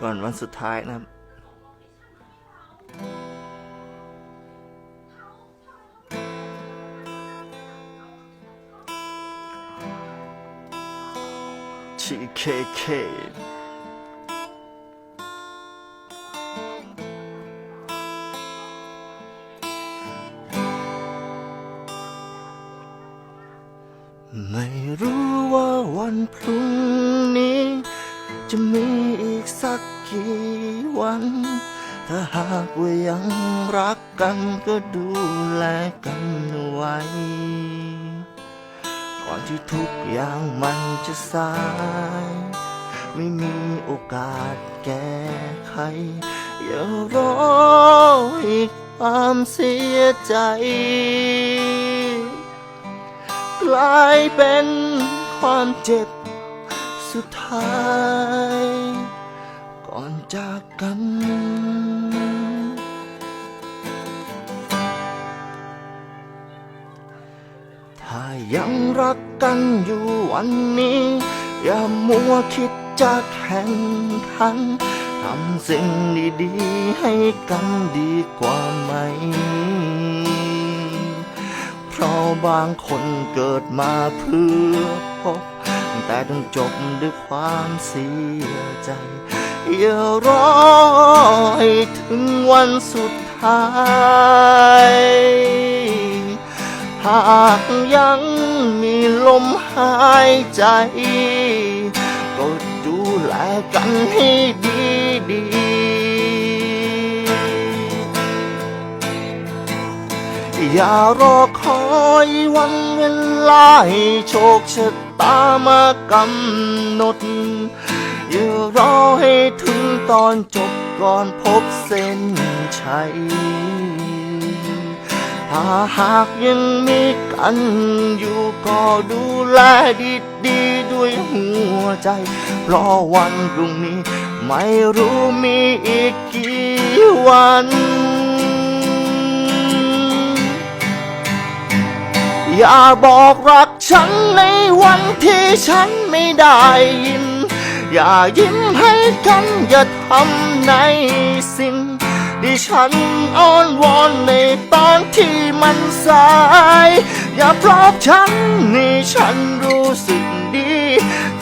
ก่อนวันสุดท้ายนะครับ TKK ไม่รู้ว่าวันพรุ่งนี้ จะมีอีกสัก กี่วัน ถ้าหากว่ายังรักกันก็ดูแลกันไว้ ก่อนที่ทุกอย่างมันจะสาย ไม่มีโอกาสแก้ไข อย่ารออีกความเสียใจ กลายเป็นความเจ็บสุดท้าย ก่อนจากกัน ถ้ายังรักกันอยู่วันนี้ อย่ามัวคิดจะแข่งขันทำสิ่งดีๆให้กันดีกว่าไหม เพราะบางคนเกิดมาเพื่อพบ แต่ต้องจบด้วยความเสียใจ อย่ารอให้ถึงวันสุดท้าย หากยังมีลมหายใจ ก็ดูแลกันให้ดีดีๆอย่ารอคอยวันเวลาให้โชคชะ ตามากำหนด อย่ารอให้ถึงตอนจบก่อนพบเส้นชัยถ้าหากยังมีกันอยู่ก็ดูแลดีๆด้วยหัวใจเพราะวันพรุ่งนี้ ไม่รู้มีอีกกี่วัน อย่าบอกรักฉันในวันที่ฉันไม่ได้ยิน อย่ายิ้มให้กันอย่าทำในสิ่งที่ฉันอ้อนวอนในตอนที่มันสาย อย่าปลอบฉันนี่ฉันรู้สึกดี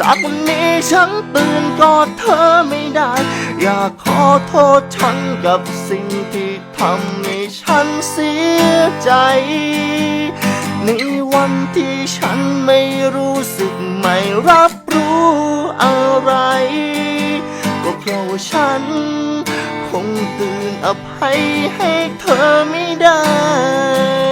จากวันนี้ฉันตื่นกอดเธอไม่ได้ อยากขอโทษฉันกับสิ่งที่ทำให้ฉันเสียใจ ในวันที่ฉันไม่รู้สึกไม่รับรู้อะไร ก็เพราะว่าฉัน คงตื่นอภัยให้เธอไม่ได้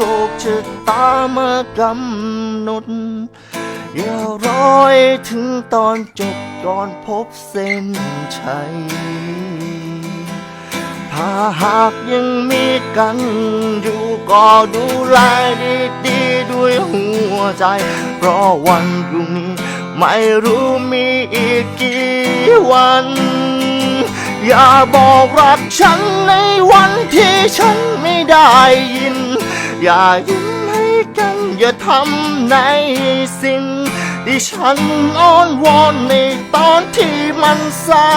โชคชะตามากำหนด อย่ารอให้ถึงตอนจบก่อนพบเส้นชัย ถ้าหากยังมีกันอยู่ก็ดูแลดีๆด้วยหัวใจ เพราะวันพรุ่งนี้ ไม่รู้มีอีกกี่วันอย่าบอกรักฉันในวันที่ฉันไม่ได้ยิน อย่ายิ้มให้กันอย่าทำในสิ่งที่ฉันอ้อนวอนในตอนที่มันสา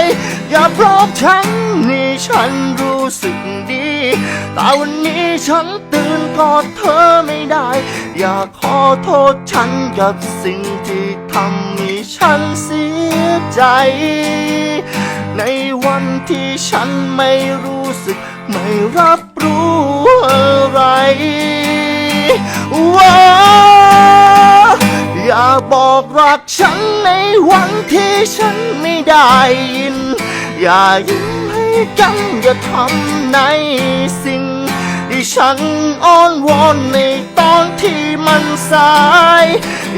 ย อย่าปลอบฉันนี่ฉันรู้สึกดี แต่วันนี้ฉันตื่นกอดเธอไม่ได้ อยาขอโทษฉันกับสิ่งที่ทำให้ฉันเสียใจ ในวันที่ฉันไม่รู้สึกไม่รับรู้ บอกรักฉันในวันที่ฉันไม่ได้ยิน อย่ายิ้มให้กันอย่าทำในสิ่ง ที่ฉันอ้อนวอนในตอนที่มันสาย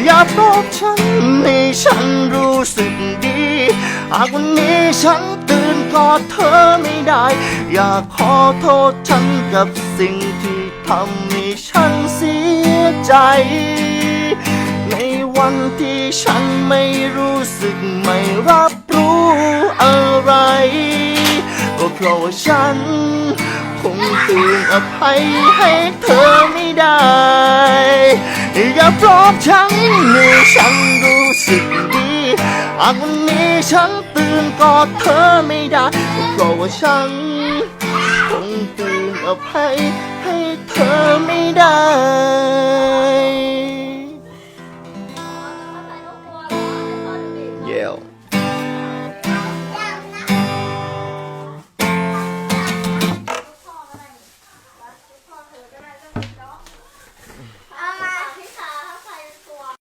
อย่าปลอบฉันให้ฉันรู้สึกดีหากวันนี้ฉันตื่นกอดเธอไม่ได้ อยากขอโทษฉันกับสิ่งที่ทำให้ฉันเสียใจ วันที่ฉันไม่รู้สึกไม่รับรู้อะไร ก็เพราะว่าฉันคงคืนอภัยให้เธอไม่ได้ อย่าปลอบฉันให้ฉันรู้สึกดีหากวันนี้ฉันตื่นกอดเธอไม่ได้ก็เพราะว่าฉันคงคืนอภัยให้เธอไม่ได้